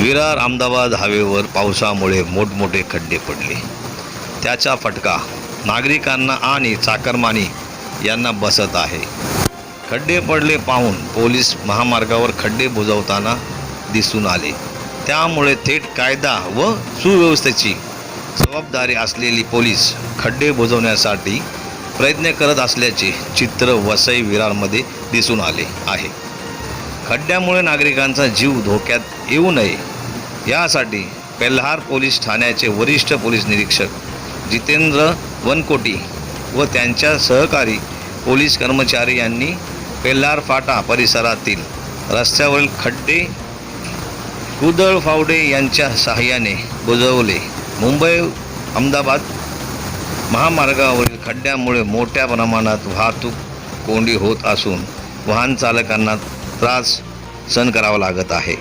विरार अहमदाबाद हायवेवर पावसामुळे मोठमोठे खड्डे पडले. त्याचा फटका नागरिकांना आणि चाकरमानी यांना बसत आहे. खड्डे पडले पाहून पोलीस महामार्गावर खड्डे बुजवताना दिसून आले. त्यामुळे थेट कायदा व सुव्यवस्थेची जबाबदारी असलेली पोलीस खड्डे बुजवण्यासाठी प्रयत्न करत असल्याचे चित्र वसई विरारमध्ये दिसून आले आहे. खड्ड्यामुळे नागरिकांचा जीव धोक्यात येऊ नये यासाठी पेल्हार पोलीस ठाण्याचे वरिष्ठ पोलीस निरीक्षक जितेंद्र वनकोटी व त्यांच्या सहकारी पोलीस कर्मचारी यांनी पेल्हार फाटा परिसरातील रस्त्यावरील खड्डे कुदळ फावडे यांच्या सहाय्याने बुजवले. मुंबई अहमदाबाद महामार्गावरील खड्ड्यामुळे मोठ्या प्रमाणात वाहतूक कोंडी होत असून वाहन चालकांना त्रास सहन करावा लागत आहे.